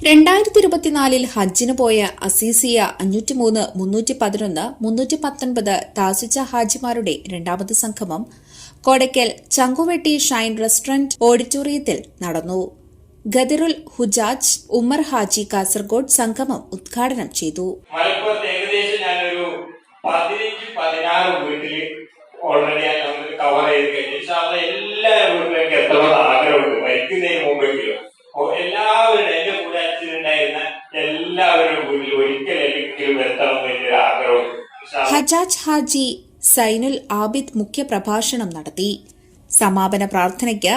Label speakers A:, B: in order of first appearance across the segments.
A: രണ്ടായിരത്തി ഇരുപത്തിനാലിൽ ഹജ്ജിന് പോയ അസീസിയ അഞ്ഞൂറ്റി മൂന്ന് മുന്നൂറ്റി പതിനൊന്ന് മുന്നൂറ്റി പത്തൊൻപത് താസിച്ച ഹാജിമാരുടെ രണ്ടാമത് സംഗമം കോടയ്ക്കൽ ചങ്കുവെട്ടി ഷൈൻ റെസ്റ്റോറന്റ് ഓഡിറ്റോറിയത്തിൽ നടന്നു. ഗദിറുൽ ഹുജാജ് ഉമർ ഹാജി കാസർഗോഡ് സംഗമം ഉദ്ഘാടനം ചെയ്തു.
B: മലപ്പുറത്ത് ഏകദേശം ഞാനൊരു പതിനഞ്ച് പതിനാറ് വീട്ടിൽ ഓൾറെഡി കവർ ചെയ്ത് കഴിഞ്ഞു. എല്ലാ വീട്ടിലേക്ക് എത്തണമെന്ന്
A: ഹജാജ് ഹാജി സൈനുൽ ആബിദ് മുഖ്യപ്രഭാഷണം നടത്തി. സമാപന പ്രാർത്ഥനയ്ക്ക്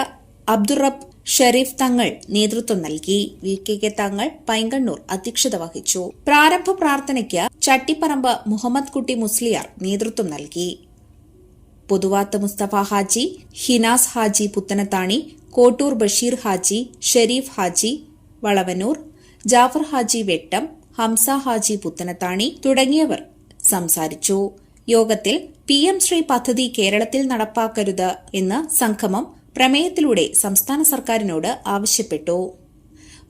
A: അബ്ദുറബ് ഷെരീഫ് തങ്ങൾ നേതൃത്വം നൽകി. വി കെ കെ തങ്ങൾ പൈങ്കണ്ണൂർ അധ്യക്ഷത വഹിച്ചു. പ്രാരംഭ പ്രാർത്ഥനയ്ക്ക് ചട്ടിപ്പറമ്പ് മുഹമ്മദ് കുട്ടി മുസ്ലിയാർ നേതൃത്വം നൽകി. പുതുവാത്ത് മുസ്തഫ ഹാജി ഹിനാസ് ഹാജി പുത്തനത്താണി കോട്ടൂർ ബഷീർ ഹാജി ഷെരീഫ് ഹാജി വളവനൂർ ജാഫർ ഹാജി വെട്ടം ഹംസ ഹാജി പുത്തനത്താണി തുടങ്ങിയവർ സംസാരിച്ചു. യോഗത്തിൽ പി എം ശ്രീ പദ്ധതി കേരളത്തിൽ നടപ്പാക്കരുത് എന്ന് സംഗമം പ്രമേയത്തിലൂടെ സംസ്ഥാന സർക്കാരിനോട് ആവശ്യപ്പെട്ടു.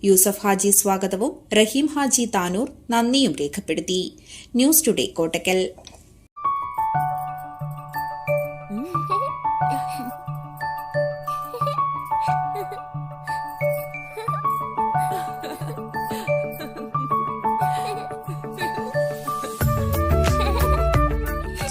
A: യൂസഫ് ഹാജി സ്വാഗതവും റഹീം ഹാജി താനൂർ നന്ദിയും രേഖപ്പെടുത്തി. News today Kottakkal.